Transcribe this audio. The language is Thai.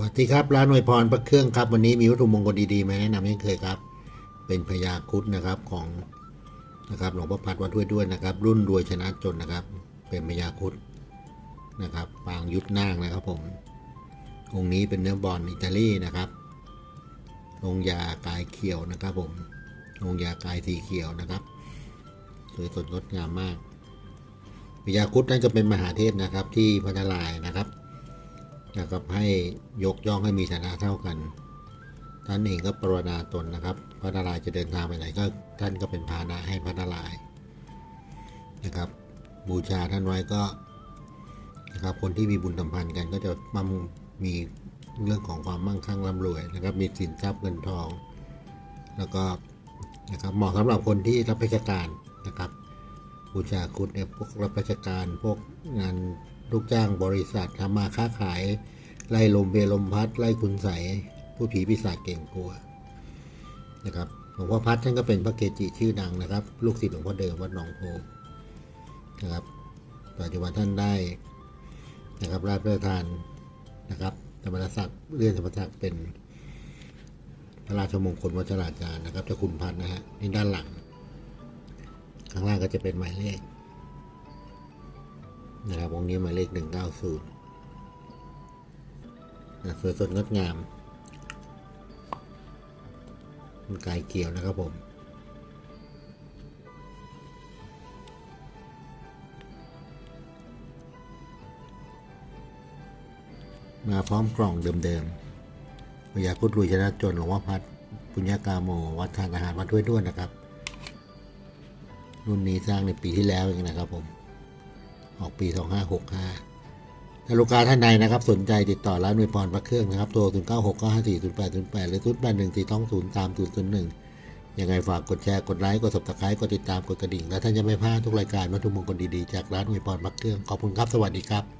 วัสดีครับร้านหน่วยพรพระเครื่องครับ วันนี้มีวัตถุมงคลดีๆมาแนะนำเช่นเคยครับ เป็นพญาครุดนะครับของนะครับหลวงพ่อพัดวัดด้วยด้วยนะครับ รุ่นรวยชนะจนนะครับ เป็นพญาครุดนะครับปางยุทธนางนะครับผมองค์นี้เป็นเนื้อบอลอิตาลีนะครับองยากายเขียวนะครับผมองยากายสีเขียวนะครับสวยสดงดงามมากพญาครุดนั่นก็เป็นมหาเทพนะครับที่พระนารายณ์นะครับ นะครับให้ยกย่องให้มีฐานะเท่ากัน ท่านเองก็ปรารถนาตนนะครับพระนารายณ์จะเดินทางไปไหนก็ท่านก็เป็นพาหนะให้พระนารายณ์นะครับ บูชาท่านไว้ก็นะครับคนที่มีบุญสัมพันธ์กันก็จะมั่งมีเรื่องของความมั่งคั่งร่ำรวยนะครับ มีสินทรัพย์เงินทอง แล้วก็นะครับเหมาะสำหรับคนที่รับราชการนะครับบูชาครุดเนี่ยพวกรับราชการพวกงาน ลูกจ้างบริษัททำมาค้าขาย ไล่ลมเพลมพัด ไล่คุณใสผู้ผีปีศาจเก่งกลัวนะครับหลวงพ่อพัดท่านก็เป็นพระเกจิชื่อดังนะครับ ลูกศิษย์หลวงพ่อเดิมวัดหนองโพนะครับปัจจุบันท่านได้นะครับราชประทานนะครับธรรมศักดิ์เลื่อนธรรมศักดิ์เป็นพระราชมงคลวัชราจารย์นะครับเจ้าคุณพัดนะฮะนี่ด้านหลัง ข้างล่างก็จะเป็นหมายเลข นะครับวงนี้หมายเลขหนึ่งเก้าศูนย์สวยสดงดงามมันกายเกี่ยวนะครับผมมาพร้อมกล่องเดิมๆพยาคุดลุยชนะจนหลวงพ่อพัดปุญญากาโม วัดทานอาหารวัดด้วยด้วยนะครับ รุ่นนี้สร้างในปีที่แล้วเองนะครับผม ออกปี 2565ถ้าลูกค้าท่านใดนะครับ สนใจติดต่อร้านมวยพรพระเครื่องนะครับ โทร 0 9 6 9 5 4 0 8 0 8 หรือ 0 8 1 4 2 0 3 0 0 1 ยังไงฝากกดแชร์ กดไลค์ กด subscribe กดติดตาม กดกระดิ่ง และท่านจะไม่พลาดทุกรายการวัตถุมงคลดีๆ จากร้านมวยพรพระเครื่อง ขอบคุณครับ สวัสดีครับ